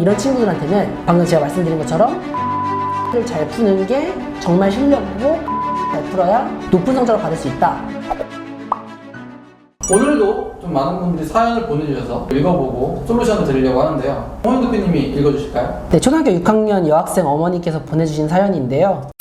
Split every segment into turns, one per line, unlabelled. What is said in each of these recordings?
이런 친구들한테는 방금 제가 말씀드린 것처럼 를잘 푸는 게 정말 실력이고 잘 풀어야 높은 성적을 받을 수 있다.
오늘도 좀 많은 분들이 사연을 보내주셔서 읽어보고 솔루션을 드리려고 하는데요. 홍현 대표님이 읽어주실까요?
네, 초등학교 6학년 여학생 어머니께서 보내주신 사연인데요.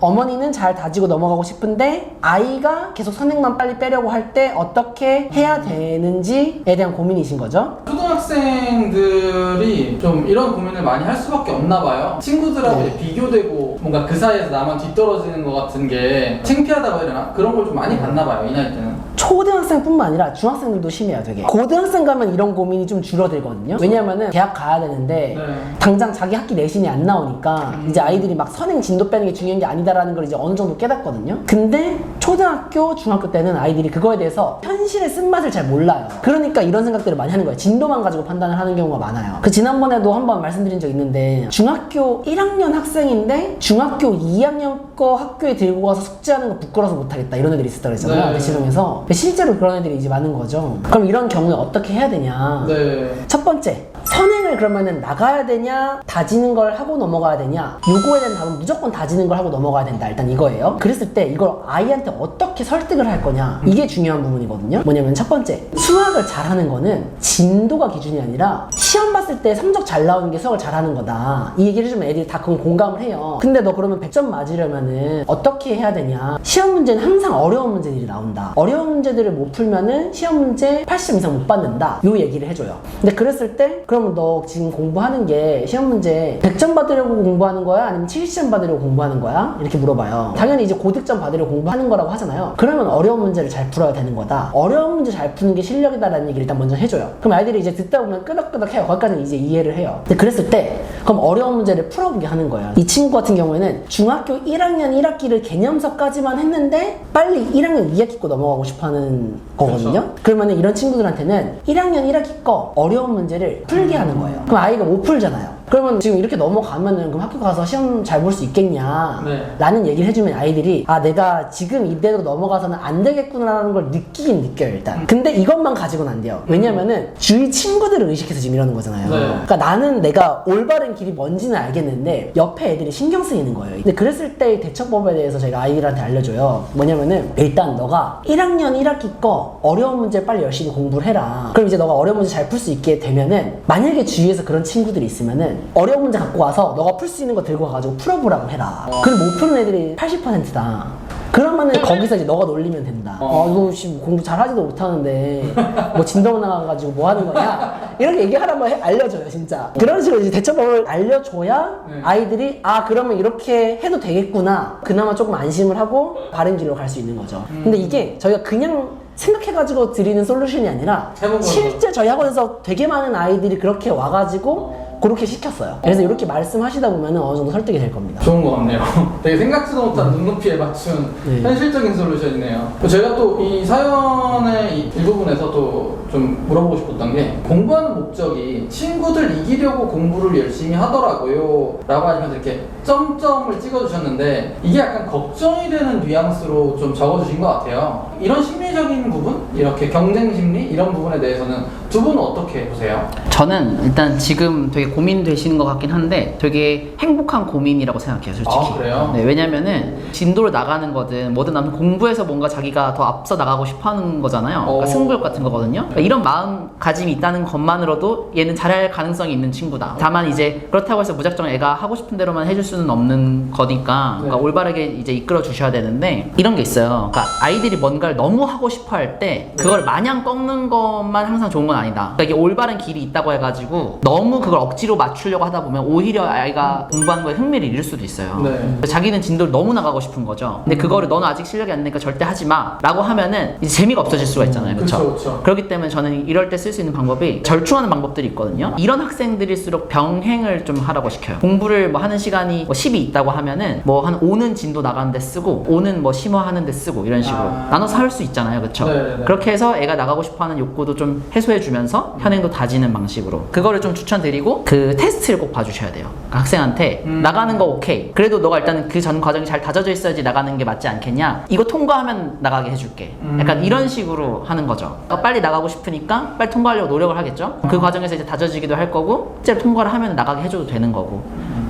어머니는 잘 다지고 넘어가고 싶은데 아이가 계속 선행만 빨리 빼려고 할 때 어떻게 해야 되는지에 대한 고민이신 거죠.
초등학생들이 좀 이런 고민을 많이 할 수밖에 없나 봐요. 친구들하고
네.
비교되고 뭔가 그 사이에서 나만 뒤떨어지는 것 같은 게 창피하다고 해야 되나? 그런 걸 좀 많이 받나 봐요, 이 나이 때는.
초등학생뿐만 아니라 중학생들도 심해요, 되게. 고등학생 가면 이런 고민이 좀 줄어들거든요. 왜냐면은 대학 가야 되는데
네.
당장 자기 학기 내신이 안 나오니까 이제 아이들이 막 선행 진도 빼는 게 중요한 게 아니다 라는 걸 이제 어느 정도 깨닫거든요. 근데 초등학교, 중학교 때는 아이들이 그거에 대해서 현실의 쓴맛을 잘 몰라요. 그러니까 이런 생각들을 많이 하는 거예요. 진도만 가지고 판단을 하는 경우가 많아요. 그 지난번에도 한번 말씀드린 적 있는데 중학교 1학년 학생인데 중학교 2학년 거 학교에 들고 가서 숙제하는 거 부끄러워서 못하겠다 이런 애들이 있었다고 했잖아요.
네.
대시동에서 실제로 그런 애들이 이제 많은 거죠. 그럼 이런 경우에 어떻게 해야 되냐?
네.
첫 번째 선행을 그러면은 나가야 되냐 다지는 걸 하고 넘어가야 되냐 요거에 대한 답은 무조건 다지는 걸 하고 넘어가야 된다. 일단 이거예요. 그랬을 때 이걸 아이한테 어떻게 설득을 할 거냐 이게 중요한 부분이거든요. 뭐냐면 첫 번째 수학을 잘하는 거는 진도가 기준이 아니라 시험 봤을 때 성적 잘 나오는 게 수학을 잘하는 거다. 이 얘기를 해주면 애들이 다 그건 공감을 해요. 근데 너 그러면 100점 맞으려면은 어떻게 해야 되냐? 시험 문제는 항상 어려운 문제들이 나온다. 어려운 문제들을 못 풀면은 시험 문제 80점 이상 못 받는다. 요 얘기를 해줘요. 근데 그랬을 때 그러면 너 지금 공부하는 게 시험 문제 100점 받으려고 공부하는 거야? 아니면 70점 받으려고 공부하는 거야? 이렇게 물어봐요. 당연히 이제 고득점 받으려고 공부하는 거라고 하잖아요. 그러면 어려운 문제를 잘 풀어야 되는 거다. 어려운 문제 잘 푸는 게 실력이다라는 얘기를 일단 먼저 해줘요. 그럼 아이들이 이제 듣다 보면 끄덕끄덕 해요. 거기까지는 이제 이해를 해요. 근데 그랬을 때 그럼 어려운 문제를 풀어보게 하는 거예요 이 친구 같은 경우에는 중학교 1학년 1학기를 개념서까지만 했는데 빨리 1학년 2학기 거 넘어가고 싶어하는 거거든요. 그러면은 이런 친구들한테는 1학년 1학기 거 어려운 문제를 풀게 하는 거예요. 그럼 아이가 못 풀잖아요 그러면 지금 이렇게 넘어가면은 그럼 학교 가서 시험 잘 볼 수 있겠냐
네.
라는 얘기를 해주면 아이들이 아 내가 지금 이대로 넘어가서는 안 되겠구나라는 걸 느끼긴 느껴요 일단. 근데 이것만 가지고는 안 돼요. 왜냐면은 주위 친구들을 의식해서 지금 이러는 거잖아요.
네.
그러니까 나는 내가 올바른 길이 뭔지는 알겠는데 옆에 애들이 신경 쓰이는 거예요. 근데 그랬을 때의 대처법에 대해서 저희가 아이들한테 알려줘요. 뭐냐면은 일단 너가 1학년 1학기 거 어려운 문제 빨리 열심히 공부를 해라. 그럼 이제 너가 어려운 문제 잘 풀 수 있게 되면은 만약에 주위에서 그런 친구들이 있으면은 어려운 문제 갖고 와서 너가 풀 수 있는 거 들고 와가지고 풀어보라고 해라 그럼 못 푸는 애들이 80%다 그러면은 거기서 이제 너가 놀리면 된다. 어, 이거 씨, 뭐 공부 잘하지도 못하는데 뭐 진동 나가가지고 뭐 하는 거냐 이렇게 얘기하라고 해- 알려줘요 진짜. 그런 식으로 이제 대처법을 알려줘야
네.
아이들이 아 그러면 이렇게 해도 되겠구나. 그나마 조금 안심을 하고 바른 길로 갈 수 있는 거죠. 근데 이게 저희가 그냥 생각해가지고 드리는 솔루션이 아니라
해본 거죠.
실제 저희 학원에서 되게 많은 아이들이 그렇게 와가지고 그렇게 시켰어요. 그래서 이렇게 말씀하시다 보면 어느 정도 설득이 될 겁니다.
좋은 것 같네요. 되게 생각지도 못한 눈높이에 맞춘
네.
현실적인 솔루션이네요. 제가 또 이 사연의 이 일부분에서 또좀 물어보고 싶었던 게 공부하는 목적이 친구들 이기려고 공부를 열심히 하더라고요. 라고 하시면서 이렇게 점점을 찍어주셨는데 이게 약간 걱정이 되는 뉘앙스로 좀 적어주신 것 같아요. 이런 심리적인 부분, 이렇게 경쟁 심리 이런 부분에 대해서는 두 분은 어떻게 보세요?
저는 일단 지금 되게 고민되시는 것 같긴 한데 되게 행복한 고민이라고 생각해요, 솔직히.
아, 그래요?
네, 왜냐면은 진도를 나가는 거든 뭐든 아무튼 공부해서 뭔가 자기가 더 앞서 나가고 싶어 하는 거잖아요. 그러니까
어.
승부욕 같은 거거든요. 그러니까 이런 마음가짐이 있다는 것만으로도 얘는 잘할 가능성이 있는 친구다. 다만 이제 그렇다고 해서 무작정 애가 하고 싶은 대로만 해줄 수는 없는 거니까 그러니까
네.
올바르게 이제 이끌어 주셔야 되는데 이런 게 있어요. 그러니까 아이들이 뭔가를 너무 하고 싶어 할 때 그걸 마냥 꺾는 것만 항상 좋은 건 아니다. 그러니까 이게 올바른 길이 있다고 해가지고 너무 그걸 억지로 맞추려고 하다 보면 오히려 아이가 공부하는 거에 흥미를 잃을 수도 있어요.
네.
자기는 진도를 너무 나가고 싶은 거죠. 근데 그거를 너는 아직 실력이 안 되니까 절대 하지 마. 라고 하면은 이제 재미가 없어질 수가 있잖아요. 그렇죠? 그렇기 때문에 저는 이럴 때 쓸 수 있는 방법이 절충하는 방법들이 있거든요. 이런 학생들일수록 병행을 좀 하라고 시켜요. 공부를 뭐 하는 시간이 뭐 10이 있다고 하면은 뭐한 5는 진도 나가는 데 쓰고 5는 뭐 심화하는 데 쓰고 이런 식으로
아.
나눠서 할 수 있잖아요. 그렇죠? 그렇게 해서 애가 나가고 싶어 하는 욕구도 좀 해소해 주면서 현행도 다지는 방식으로 그거를 좀 추천드리고 그 테스트를 꼭 봐주셔야 돼요. 그러니까 학생한테
음.
나가는 거 오케이. 그래도 너가 일단 그전 과정이 잘 다져져 있어야지 나가는 게 맞지 않겠냐? 이거 통과하면 나가게 해줄게.
음.
약간 이런 식으로 하는 거죠. 그러니까 빨리 나가고 싶 싶으니까 빨리 통과하려고 노력을 하겠죠. 그 과정에서 이제 다져지기도 할 거고 실제로 통과를 하면 나가게 해줘도 되는 거고.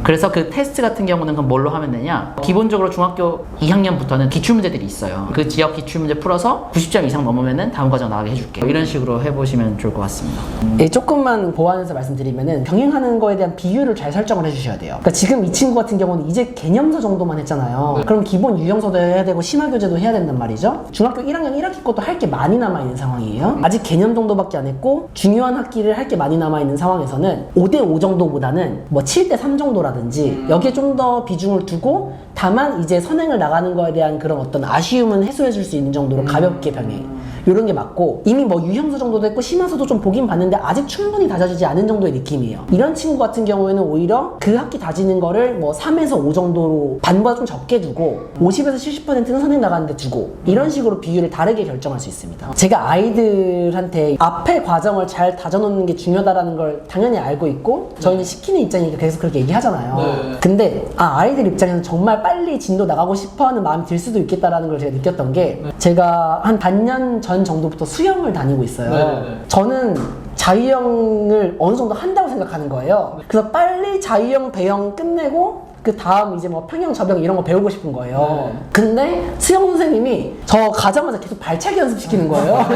그래서 그 테스트 같은 경우는 그럼 뭘로 하면 되냐? 기본적으로 중학교 2학년부터는 기출 문제들이 있어요. 그 지역 기출 문제 풀어서 90점 이상 넘으면은 다음 과정 나가게 해줄게. 이런 식으로 해보시면 좋을 것 같습니다.
예, 조금만 보완해서 말씀드리면은 병행하는 거에 대한 비율을 잘 설정을 해주셔야 돼요. 그러니까 지금 이 친구 같은 경우는 이제 개념서 정도만 했잖아요. 그럼 기본 유형서도 해야 되고 심화 교재도 해야 된단 말이죠. 중학교 1학년 1학기 것도 할 게 많이 남아 있는 상황이에요. 아직 개념 정도밖에 안 했고 중요한 학기를 할 게 많이 남아 있는 상황에서는 5대 5 정도보다는 뭐 7대 3 정도라든지 여기에 좀 더 비중을 두고 다만 이제 선행을 나가는 거에 대한 그런 어떤 아쉬움은 해소해 줄 수 있는 정도로 가볍게 병행. 이런 게 맞고 이미 뭐 유형서 정도도 했고 심화서도 좀 보긴 봤는데 아직 충분히 다져지지 않은 정도의 느낌이에요. 이런 친구 같은 경우에는 오히려 그 학기 다지는 거를 뭐 3에서 5 정도로 반보다 좀 적게 두고 50에서 70%는 선행 나가는데 두고 이런 식으로 비율을 다르게 결정할 수 있습니다. 제가 아이들한테 앞에 과정을 잘 다져놓는 게 중요하다라는 걸 당연히 알고 있고 저희는 시키는 입장이니까 계속 그렇게 얘기하잖아요.
네.
근데 아 아이들 입장에서는 정말 빨리 진도 나가고 싶어 하는 마음이 들 수도 있겠다라는 걸 제가 느꼈던 게 제가 한 반년 전 정도부터 수영을 다니고 있어요.
네네네.
저는 자유형을 어느 정도 한다고 생각하는 거예요. 그래서 빨리 자유형 배영 끝내고 그 다음 이제 뭐 평형 접영 이런 거 배우고 싶은 거예요.
네.
근데 수영 선생님이 저 가자마자 계속 발차기 연습 시키는 거예요.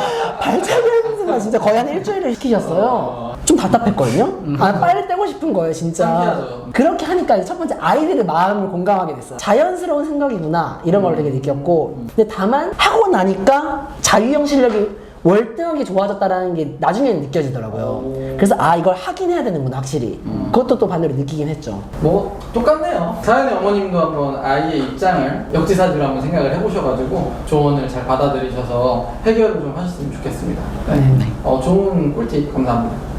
발차기 연습 을 진짜 거의 한 일주일을 시키셨어요. 좀 답답했거든요. 아, 빨리 떼고 싶은 거예요, 진짜. 그렇게 하니까 이제 첫 번째 아이들의 마음을 공감하게 됐어요. 자연스러운 생각이구나 이런 걸 되게 느꼈고, 근데 다만 하고 나니까 자유형 실력이 월등하게 좋아졌다라는 게 나중에는 느껴지더라고요. 그래서 아 이걸 하긴 해야 되는구나 확실히. 그것도 또 반대로 느끼긴 했죠.
뭐 똑같네요. 사연의 어머님도 한번 아이의 입장을 역지사지로 한번 생각을 해보셔가지고 조언을 잘 받아들이셔서 해결을 좀 하셨으면 좋겠습니다. 네.
네.
어, 좋은 꿀팁 감사합니다.